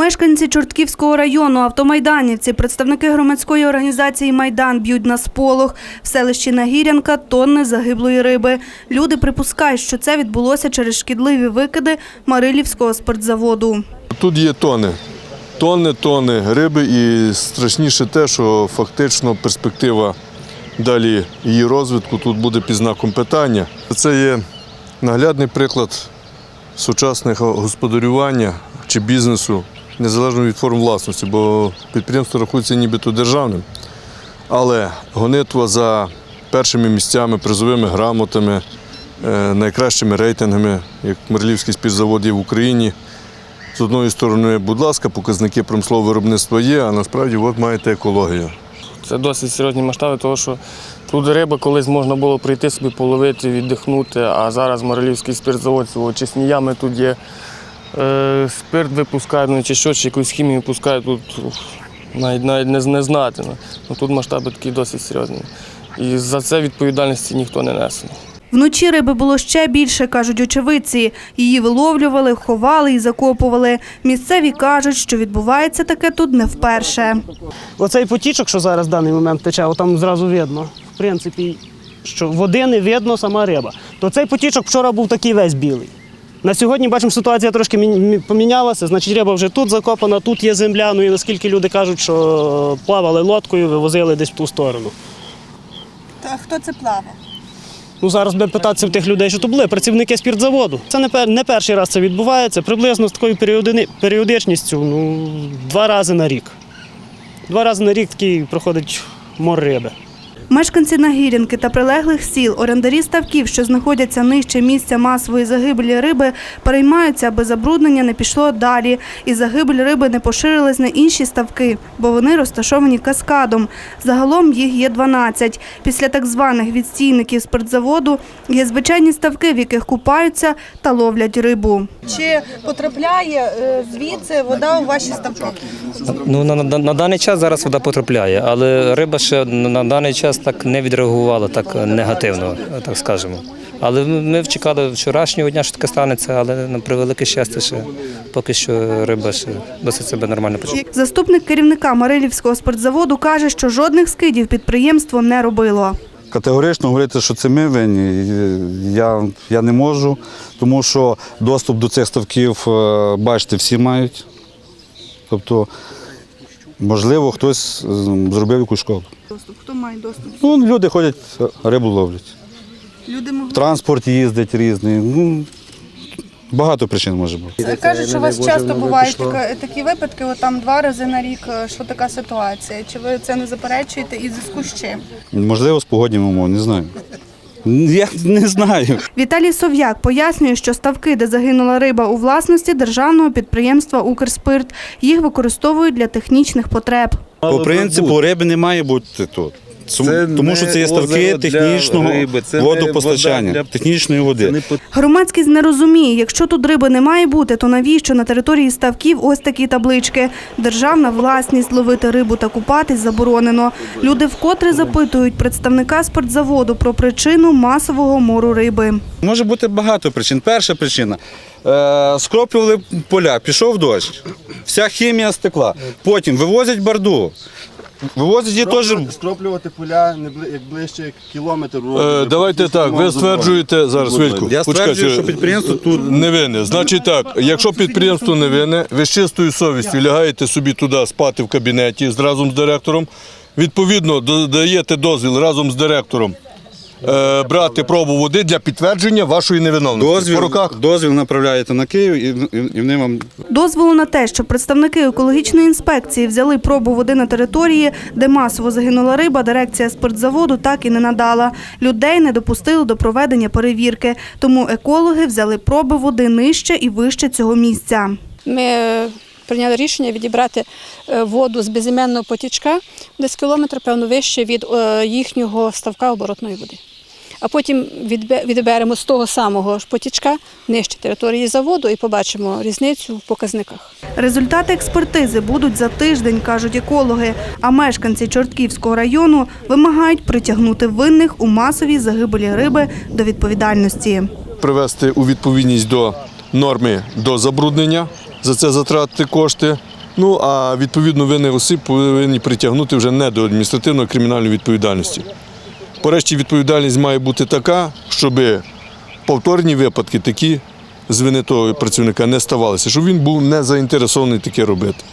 Мешканці Чортківського району, автомайданівці, представники громадської організації Майдан б'ють на сполох. В селищі Нагірянка тонни загиблої риби. Люди припускають, що це відбулося через шкідливі викиди Марилівського спиртзаводу. Тут є тони. Тонни, тонни риби, і страшніше те, що фактично перспектива далі її розвитку тут буде під знаком питання. Це є наглядний приклад сучасного господарювання чи бізнесу, незалежно від форм власності, бо підприємство рахується нібито державним. Але гонитва за першими місцями, призовими грамотами, е, найкращими рейтингами, як Мерлівський співзавод є в Україні. З одної сторони, будь ласка, показники промислового виробництва є, а насправді от маєте екологію. Це досить серйозні масштаби, тому що тут риба колись можна було прийти собі половити, віддихнути, а зараз Марилівський спиртзавод, очисні ями тут є. Е, спирт випускають, ну, чи що, чи якусь хімію пускають, тут навіть, навіть не, не знати. Ну. Ну, тут масштаби такі досить серйозні. І за це відповідальності ніхто не несе. Вночі риби було ще більше, кажуть очевидці. Її виловлювали, ховали і закопували. Місцеві кажуть, що відбувається таке тут не вперше. Оцей потічок, що зараз в даний момент тече, там зразу видно. В принципі, що води не видно, сама риба. То цей потічок вчора був такий весь білий. На сьогодні бачимо, ситуація трошки мі- мі- помінялася. Значить, риба вже тут закопана, тут є земля. Ну і наскільки люди кажуть, що плавали лодкою, вивозили десь в ту сторону. А хто це плавав? Ну зараз би питатися в тих людей, що то були працівники спіртзаводу. Це не, пер, не перший раз це відбувається. Приблизно з такою періодини, періодичністю ну, два рази на рік. Два рази на рік такий проходить мор риби. Мешканці Нагірянки та прилеглих сіл, орендарі ставків, що знаходяться нижче місця масової загибелі риби, переймаються, аби забруднення не пішло далі, і загибель риби не поширилась на інші ставки, бо вони розташовані каскадом. Загалом їх є 12. Після так званих відстійників спиртзаводу є звичайні ставки, в яких купаються та ловлять рибу. Чи потрапляє е, звідси вода у ваші ставки? Ну на, на, на даний час зараз вода потрапляє, але риба ще на, на даний час так не відреагувала так негативно, так скажемо. Але ми чекали вчорашнього дня, що таке станеться, але на превелике щастя, ще поки що риба ще досить себе нормально почуває. Заступник керівника Марилівського спиртзаводу каже, що жодних скидів підприємство не робило. Категорично говорити, що це ми винні, я, я не можу, тому що доступ до цих ставків, е, бачите, всі мають. Тобто, можливо, хтось зробив якусь школу. Доступ. Хто має доступ? Ну, люди ходять, рибу ловлять. Люди могли. Транспорт їздить різний. Ну, багато причин може бути. Кажуть, що у вас часто бувають такі випадки, от там два рази на рік, е, що така ситуація. Чи ви це не заперечуєте і в зв'язку з чим? Можливо, з погодніми умовами, не знаю. Я не знаю. Віталій Сов'як пояснює, що ставки, де загинула риба у власності державного підприємства Укрспирт, їх використовують для технічних потреб. По принципу, риби не має бути тут. Тому- Це Тому що це є ставки технічного риби, це водопостачання, вода для- технічної води. Не Громадськість не розуміє, якщо тут риби не має бути, то навіщо на території ставків ось такі таблички? Державна власність, ловити рибу та купатись заборонено. Люди вкотре запитують представника спиртзаводу про причину масового мору риби. Може бути багато причин. Перша причина. Е, скроплювали поля, пішов дощ, вся хімія стекла. Потім вивозять барду. Вивозять її теж. Скроплювати поля не бли- як ближче як кілометр. Е, давайте так, ви стверджуєте зараз хвильку. Я стверджую, Почекайте, що підприємство тут не винне. Значить так, якщо підприємство не винне, ви з чистою совістю лягаєте собі туди спати в кабінеті з- разом з директором. Відповідно, до- даєте дозвіл разом з директором е, брати пробу води для підтвердження вашої невиновності. По дозвіл, руках. дозвіл направляєте на Київ і, і, і вони вам Дозволу на те, що представники екологічної інспекції взяли пробу води на території, де масово загинула риба, дирекція спиртзаводу так і не надала. Людей не допустили до проведення перевірки, тому екологи взяли проби води нижче і вище цього місця. Ми е, прийняли рішення відібрати е, воду з безіменного потічка десь кілометр, певно, вище від е, їхнього ставка оборотної води. А потім відбе- відберемо з того самого ж потічка нижче території заводу і побачимо різницю в показниках. Результати експертизи будуть за тиждень, кажуть екологи. А мешканці Чортківського району вимагають притягнути винних у масовій загибелі риби до відповідальності. Привести у відповідність до норми до забруднення за це затратити кошти. Ну а відповідно винних осіб повинні притягнути вже не до адміністративної а кримінальної відповідальності. Порешті відповідальність має бути така, щоб повторні випадки такі з винятого працівника не ставалися, щоб він був не заінтересований таке робити.